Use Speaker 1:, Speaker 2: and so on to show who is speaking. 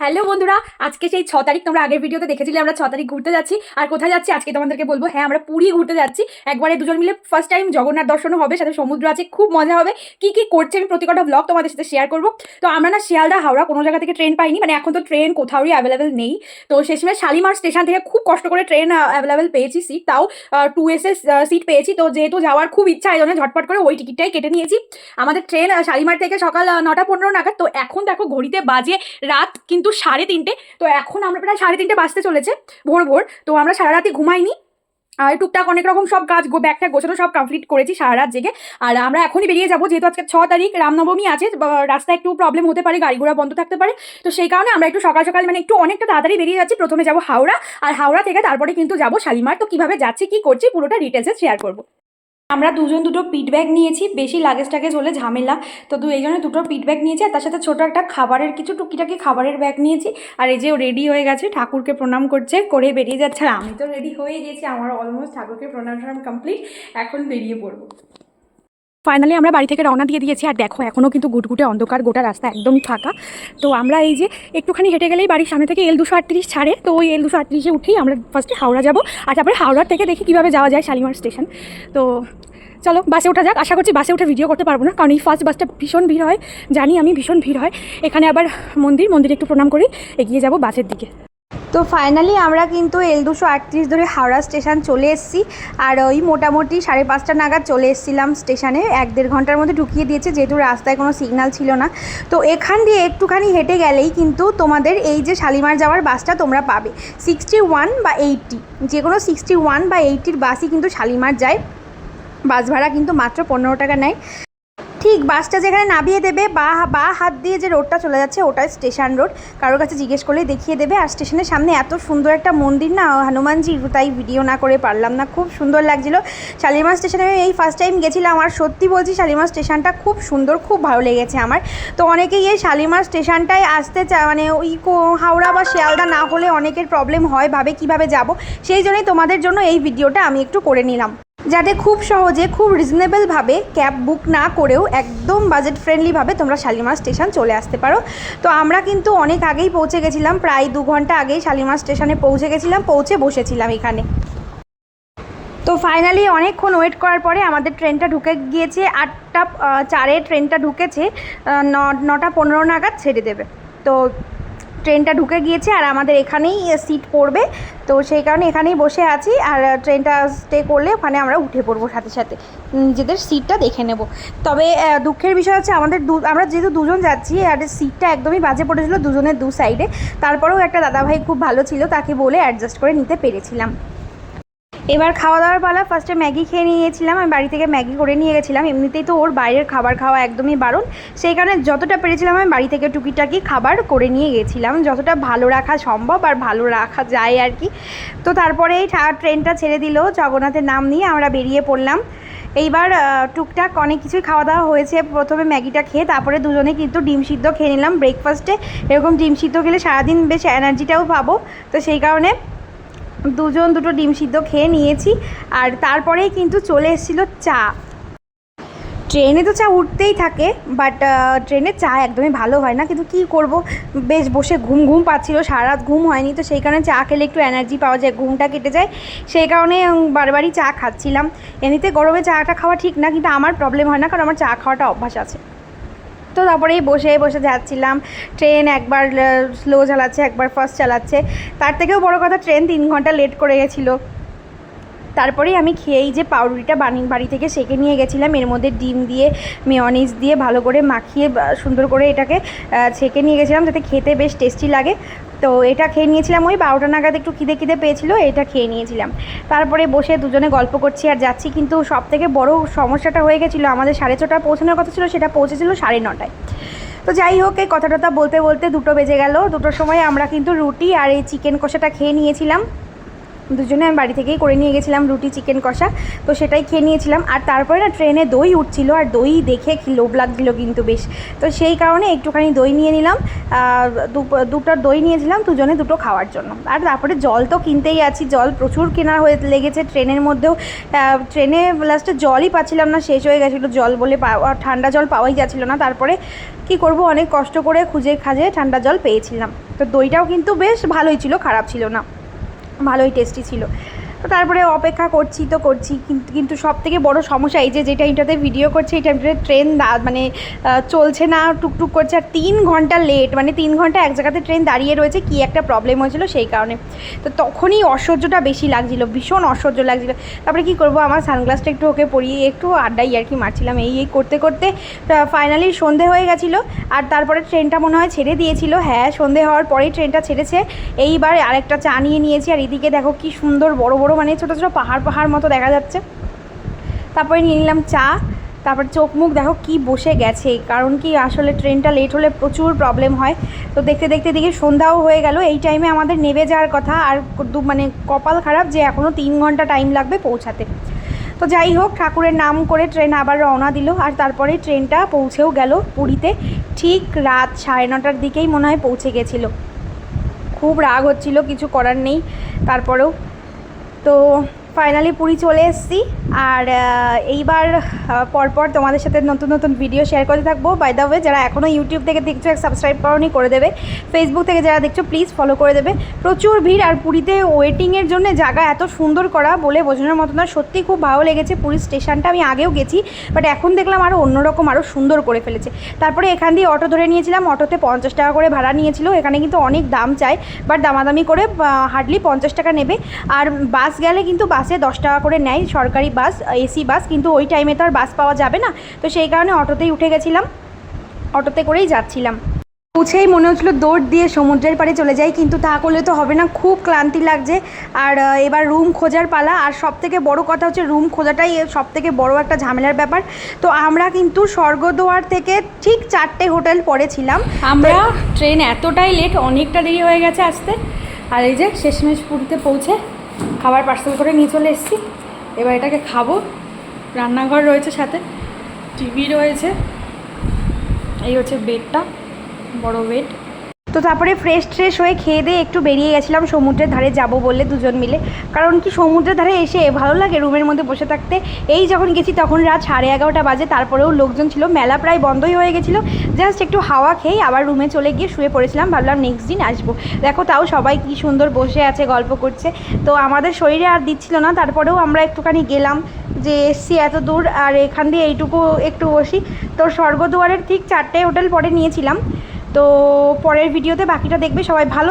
Speaker 1: Hello বন্ধুরা, আজকে সেই ছ তারিখ তোমরা আগের ভিডিওতে দেখেছিলে, আমরা ছ তারিখ ঘুরতে যাচ্ছি। আর কোথায় যাচ্ছি? আজকে তোমাদেরকে বলব হ্যাঁ আমরা পুরী ঘুরতে যাচ্ছি। একবারে দুজন মিলে ফার্স্ট টাইম জগন্নাথ দর্শনও হবে, সাথে সমুদ্র আছে, খুব মজা হবে। কি কি করছে আমি প্রতিকটা ব্লগ তোমাদের সাথে শেয়ার করব? তো আমরা না শিয়ালদা, হাওড়া, কোনো জায়গা থেকে ট্রেন পাইনি মানে এখন তো ট্রেন কোথাওই অ্যাভেলেবেল নেই। তো শেষমেশ শালিমার স্টেশন থেকে খুব কষ্ট করে ট্রেন অ্যাভেলেবেল পেয়েছি সিট তাও টু এস এস সিট পেয়েছি। তো যেহেতু যাওয়ার খুব ইচ্ছা, এই জন্য ঝটপট করে ওই টিকিটটাই কেটে নিয়েছি। আমাদের ট্রেন শালিমার থেকে সকাল নটা পনেরো নাগাদ। তো এখন দেখো, ঘড়িতে বাজে রাত, কিন্তু সাড়ে তিনটে, তো এখন আমরা প্রায় সাড়ে তিনটে বাজতে চলেছে ভোর ভোর, তো আমরা সারা রাতি ঘুমাইনি। আর টুকটাক অনেক রকম সব কাজ ব্যাগটা গোছানো সব কমপ্লিট করেছি সারা রাত জেগে। আর আমরা এখনই বেরিয়ে যাব, যেহেতু আজকে ছ তারিখ, রামনবমী আছে রাস্তায় একটু প্রবলেম হতে পারে গাড়ি ঘোড়া বন্ধ থাকতে পারে। তো সেই কারণে আমরা একটু সকাল সকাল মানে একটু অনেকটা তাড়াতাড়ি বেরিয়ে যাচ্ছি। প্রথমে যাব হাওড়া, আর হাওড়া থেকে তারপরে কিন্তু যাব শালিমার। তো কীভাবে যাচ্ছি, কি করছি, পুরোটা ডিটেলসে শেয়ার করব। আমরা দুজন দুটো পিট ব্যাগ নিয়েছি, বেশি লাগেজ টাগেজ হলে ঝামেলা। তো দু এই জন্য দুটো পিট ব্যাগ নিয়েছি, আর তার সাথে ছোটো একটা খাবারের কিছু টুকিটাকি খাবারের ব্যাগ নিয়েছি। আর এই যে রেডি হয়ে গেছে, ঠাকুরকে প্রণাম করছে, করে বেরিয়ে যাচ্ছে। আর আমি তো রেডি হয়ে গেছি, আমার অলমোস্ট ঠাকুরকে প্রণাম টনাম কমপ্লিট এখন বেরিয়ে পড়ব। ফাইনালি আমরা বাড়ি থেকে রওনা দিয়ে দিয়েছি, আর দেখো এখনও কিন্তু গুটগুটে অন্ধকার, গোটা রাস্তা একদমই ফাঁকা। তো আমরা এই যে একটুখানি হেঁটে গেলেই বাড়ির সামনে থেকে এল দুশো আটত্রিশ ছাড়ে। তো ওই এল দুশো আটত্রিশে উঠেই আমরা ফার্স্টে হাওড়া যাব, আর তারপরে হাওড়ার থেকে দেখি কীভাবে যাওয়া যায় শালিমার স্টেশন তো চলো, বাসে ওঠা যাক। আশা করছি বাসে উঠে ভিডিও করতে পারব না, কারণ এই ফার্স্ট বাসটা ভীষণ ভিড় হয়। জানি আমি ভীষণ ভিড় হয়। এখানে আবার মন্দির, মন্দিরে একটু প্রণাম করি। এগিয়ে যাব বাসের দিকে।
Speaker 2: তো ফাইনালি আমরা কিন্তু এল দুশো আটত্রিশ ধরে হাওড়া স্টেশন চলে এসেছি। আর ওই মোটামুটি সাড়ে পাঁচটা নাগাদ চলে এসেছিলাম স্টেশনে এক দেড় ঘণ্টার মধ্যে ঢুকিয়ে দিয়েছে, যেহেতু রাস্তায় কোনো সিগন্যাল ছিল না। তো এখান দিয়ে একটুখানি হেঁটে গেলেই কিন্তু তোমাদের এই যে শালিমার যাওয়ার বাসটা তোমরা পাবে। সিক্সটি ওয়ান বা এইটটি যে কোনো সিক্সটি ওয়ান বা এইটটির বাসই কিন্তু শালিমার যায়। বাস ভাড়া কিন্তু মাত্র পনেরো টাকা নেয়। ঠিক বাসটা যেখানে নামিয়ে দেবে, বা বা হাত দিয়ে যে রোডটা চলে যাচ্ছে, ওটাই স্টেশন রোড। কারোর কাছে জিজ্ঞেস করলেই দেখিয়ে দেবে। আর স্টেশনের সামনে এত সুন্দর একটা মন্দির না হনুমানজির তাই ভিডিও না করে পারলাম না। খুব সুন্দর লাগছিল। শালিমার স্টেশনে আমি এই ফার্স্ট টাইম গেছিলাম। আর সত্যি বলছি, শালিমার স্টেশনটা খুব সুন্দর, খুব ভালো লেগেছে আমার। তো অনেকেই এই শালিমার স্টেশনটায় আসতে চা মানে ওই হাওড়া বা শিয়ালদা না হলে অনেকের প্রবলেম হয়, ভাবে কীভাবে যাব। সেই জন্যই তোমাদের জন্য এই ভিডিওটা আমি একটু করে নিলাম। যাতে খুব সহজে, খুব রিজনেবলভাবে ক্যাব বুক না করেও একদম বাজেট ফ্রেন্ডলিভাবে তোমরা শালিমার স্টেশন চলে আসতে পারো। তো আমরা কিন্তু অনেক আগেই পৌঁছে গেছিলাম, প্রায় দু ঘণ্টা আগেই শালিমার স্টেশনে পৌঁছে গেছিলাম, পৌঁছে বসেছিলাম এখানে। তো ফাইনালি অনেকক্ষণ ওয়েট করার পরে আমাদের ট্রেনটা ঢুকে গিয়েছে, আটটা চারে ট্রেনটা ঢুকেছে নটা পনেরো নাগাদ ছেড়ে দেবে। তো ট্রেনটা ঢুকে গিয়েছে আর আমাদের এখানেই সিট পড়বে। তো সেই কারণে এখানেই বসে আছি আর ট্রেনটা স্টে করলে ওখানে আমরা উঠে পড়ব সাথে সাথে। নিজেদের সিটটা দেখে নেব। তবে দুঃখের বিষয় হচ্ছে আমাদের দু, আমরা যেহেতু দুজন যাচ্ছি, আর সিটটা একদমই বাজে পড়েছিল দুজনের দু সাইডে তারপরেও একটা দাদাভাই খুব ভালো ছিল, তাকে বলে অ্যাডজাস্ট করে নিতে পেরেছিলাম। এবার খাওয়া দাওয়ার পালা ফার্স্টে ম্যাগি খেয়ে নিয়েছিলাম, আমি বাড়ি থেকে ম্যাগি করে নিয়ে গেছিলাম। এমনিতেই তো ওর বাইরের খাবার খাওয়া একদমই বারণ। সেই কারণে যতটা পেরেছিলাম আমি বাড়ি থেকে টুকিটাকি খাবার করে নিয়ে গেছিলাম। যতটা ভালো রাখা সম্ভব আর ভালো রাখা যায় আর কি। তো তারপরে এই ট্রেনটা ছেড়ে দিল, জগন্নাথের নাম নিয়ে আমরা বেরিয়ে পড়লাম। এইবার টুকটাক অনেক কিছুই খাওয়া দাওয়া হয়েছে। প্রথমে ম্যাগিটা খেয়ে তারপরে দুজনে কিন্তু ডিম সিদ্ধ খেয়ে নিলাম ব্রেকফাস্টে এরকম ডিম সিদ্ধ খেলে সারাদিন বেশ এনার্জিটাও পাবো। তো সেই কারণে দুজন দুটো ডিম সিদ্ধ খেয়ে নিয়েছি আর তারপরেই কিন্তু চলে এসেছিল চা। ট্রেনে তো চা উঠতেই থাকে বাট ট্রেনে চা একদমই ভালো হয় না। কিন্তু কি করব? বেশ বসে ঘুম ঘুম পাচ্ছিল সারা রাত ঘুম হয়নি, তো সেই কারণে চা খেলে একটু এনার্জি পাওয়া যায়, ঘুমটা কেটে যায়। সেই কারণে বারবারই চা খাচ্ছিলাম। এমনিতে গরমে চাটা খাওয়া ঠিক না, কিন্তু আমার প্রবলেম হয় না, কারণ আমার চা খাওয়াটা অভ্যাস আছে। তো তারপরেই বসে বসে যাচ্ছিলাম। ট্রেন একবার স্লো চালাচ্ছে, একবার ফার্স্ট চালাচ্ছে। তার থেকেও বড় কথা, ট্রেন তিন ঘণ্টা লেট করে গেছিল। তারপরেই আমি খেয়েই যে পাউরুটিটা বানি বাড়ি থেকে সেঁকে নিয়ে গেছিলাম, এর মধ্যে ডিম দিয়ে মেয়নিজ দিয়ে ভালো করে মাখিয়ে সুন্দর করে এটাকে ছেঁকে নিয়ে গেছিলাম, যাতে খেতে বেশ টেস্টি লাগে। তো এটা খেয়ে নিয়েছিলাম, ওই বারোটা নাগাদ একটু খিদে খিদে পেয়েছিল, এটা খেয়ে নিয়েছিলাম। তারপরে বসে দুজনে গল্প করছি আর যাচ্ছি, কিন্তু সব থেকে বড়ো সমস্যাটা হয়ে গেছিল, আমাদের সাড়ে ছটায় পৌঁছানোর কথা ছিল, সেটা পৌঁছেছিল সাড়ে নটায়। তো যাই হোক, এই কথা টথা বলতে বলতে দুটো বেজে গেল, দুটোর সময় আমরা কিন্তু রুটি আর এই চিকেন কষাটা খেয়ে নিয়েছিলাম। দুজনে আমি বাড়ি থেকেই করে নিয়ে গেছিলাম রুটি, চিকেন কষা। তো সেটাই খেয়ে নিয়েছিলাম। আর তারপরে না ট্রেনে দই উঠছিল আর দই দেখে লোভ লাগছিল কিন্তু বেশ। তো সেই কারণে একটুখানি দই নিয়ে নিলাম। দুটো দই নিয়েছিলাম, দুজনে দুটো খাওয়ার জন্য। আর তারপরে জল তো কিনতেই আছি, জল প্রচুর কেনা হয়ে লেগেছে ট্রেনের মধ্যেও। ট্রেনে লাস্টে জলই পাচ্ছিলাম না, শেষ হয়ে গেছিল জল বলে ঠান্ডা জল পাওয়াই যাচ্ছিল না। তারপরে কি করব, অনেক কষ্ট করে খুঁজে খাজে ঠান্ডা জল পেয়েছিলাম। তো দইটাও কিন্তু বেশ ভালোই ছিল, খারাপ ছিল না। ভালোই টেস্টি ছিল। তো তারপরে অপেক্ষা করছি তো করছি কিন্তু কিন্তু সব থেকে বড় সমস্যা এই যে যে টাইমটাতে ভিডিও করছে, এই টাইমটাতে ট্রেন মানে চলছে না, টুকটুক করছে, আর তিন ঘণ্টা লেট মানে তিন ঘণ্টা এক জায়গাতে ট্রেন দাঁড়িয়ে রয়েছে, কি একটা প্রবলেম হয়েছিল সেই কারণে। তো তখনই অসহ্যটা বেশি লাগছিল, ভীষণ অসহ্য লাগছিল। তারপরে কি করব, আমার সানগ্লাসটা একটু ওকে পরিয়ে, একটু আড্ডাই আর কি মারছিলাম, এই এই করতে করতে ফাইনালি সন্ধে হয়ে গেছিল, আর তারপরে ট্রেনটা মনে হয় ছেড়ে দিয়েছিল। হ্যাঁ সন্ধে হওয়ার পরেই ট্রেনটা ছেড়েছে, এইবার আরেকটা চা নিয়ে নিয়েছি, আর এদিকে দেখো কি সুন্দর বড় বড় মানে ছোটো ছোটো পাহাড় পাহাড় মতো দেখা যাচ্ছে। তারপরে নিয়ে নিলাম চা, তারপর চোখ মুখ দেখো কি বসে গেছে, কারণ কি আসলে ট্রেনটা লেট হলে প্রচুর প্রবলেম হয়। তো দেখতে দেখতে দেখি সন্ধ্যাও হয়ে গেল, এই টাইমে আমাদের নেবে যাওয়ার কথা আর মানে কপাল খারাপ যে এখনও তিন ঘণ্টা টাইম লাগবে পৌঁছাতে। তো যাই হোক, ঠাকুরের নাম করে ট্রেন আবার রওনা দিল আর তারপরে ট্রেনটা পৌঁছেও গেল পুরীতে। ঠিক রাত সাড়ে নটার দিকেই মনে হয় পৌঁছে গেছিল। খুব রাগ হচ্ছিল, কিছু করার নেই। তারপরেও তো ফাইনালি পুরী চলে এসেছি। আর এইবার পরপর তোমাদের সাথে নতুন নতুন ভিডিও শেয়ার করতে থাকব। বাই দ্য ওয়ে যারা এখনও ইউটিউব থেকে দেখছ সাবস্ক্রাইব করনি, করে দেবে। ফেসবুক থেকে যারা দেখছ প্লিজ ফলো করে দেবে। প্রচুর ভিড় আর পুরীতে ওয়েটিংয়ের জন্য জায়গা এত সুন্দর করা বলে বোঝানোর মতো না। সত্যি খুব ভালো লেগেছে পুরীর স্টেশনটা আমি আগেও গেছি বাট এখন দেখলাম আরও অন্যরকম আরও সুন্দর করে ফেলেছে। তারপরে এখান দিয়ে অটো ধরে নিয়েছিলাম। অটোতে পঞ্চাশ টাকা করে ভাড়া নিয়েছিল। এখানে কিন্তু অনেক দাম চায় বাট দামাদামি করে হার্ডলি পঞ্চাশ টাকা নেবে। আর বাস গেলে কিন্তু বাসে দশ টাকা করে নেয় সরকারি বাস এসি বাস কিন্তু ওই টাইমে তো আর বাস পাওয়া যাবে না। তো সেই কারণে অটোতেই উঠে গেছিলাম অটোতে করেই যাচ্ছিলাম। পৌঁছেই মনে হচ্ছিল দৌড় দিয়ে সমুদ্রের পাড়ে চলে যাই কিন্তু তা করলে তো হবে না খুব ক্লান্তি লাগছে। আর এবার রুম খোঁজার পালা আর সব থেকে বড় কথা হচ্ছে রুম খোঁজাটাই সব থেকে বড় একটা ঝামেলার ব্যাপার। তো আমরা কিন্তু স্বর্গদুয়ার থেকে ঠিক চারটে হোটেল পরে ছিলাম।
Speaker 1: আমরা ট্রেন এতটাই লেট অনেকটা দেরি হয়ে গেছে আসতে। আর এই যে শেষমেশ পুরীতে পৌঁছে খাবার পার্সেল করে নিয়ে চলে এসেছি। এবার এটাকে খাব। রান্নাঘর রয়েছে সাথে। টিভি রয়েছে। এই হচ্ছে বেডটা বড় বেড
Speaker 2: তো তারপরে ফ্রেশ ট্রেশ হয়ে খেয়ে দিয়ে একটু বেরিয়ে গেছিলাম, সমুদ্রের ধারে যাব বলে দুজন মিলে। কারণ কি সমুদ্রের ধারে এসে ভালো লাগে রুমের মধ্যে বসে থাকতে। এই যখন গেছি তখন রাত সাড়ে এগারোটা বাজে, তারপরেও লোকজন ছিল, মেলা প্রায় বন্ধই হয়ে গেছিল। জাস্ট একটু হাওয়া খেয়ে আবার রুমে চলে গিয়ে শুয়ে পড়েছিলাম, ভাবলাম নেক্সট দিন আসব। দেখো তাও সবাই কি সুন্দর বসে আছে, গল্প করছে। তো আমাদের শরীরে আর দিচ্ছিল না, তারপরেও আমরা একটুখানি গেলাম যে এসছি এত দূর, আর এখান দিয়ে এইটুকু একটু বসি। তো স্বর্গদুয়ারের ঠিক চারটে হোটেল পরে নিয়েছিলাম। তো পরের ভিডিওতে বাকিটা দেখবে সবাই ভালো।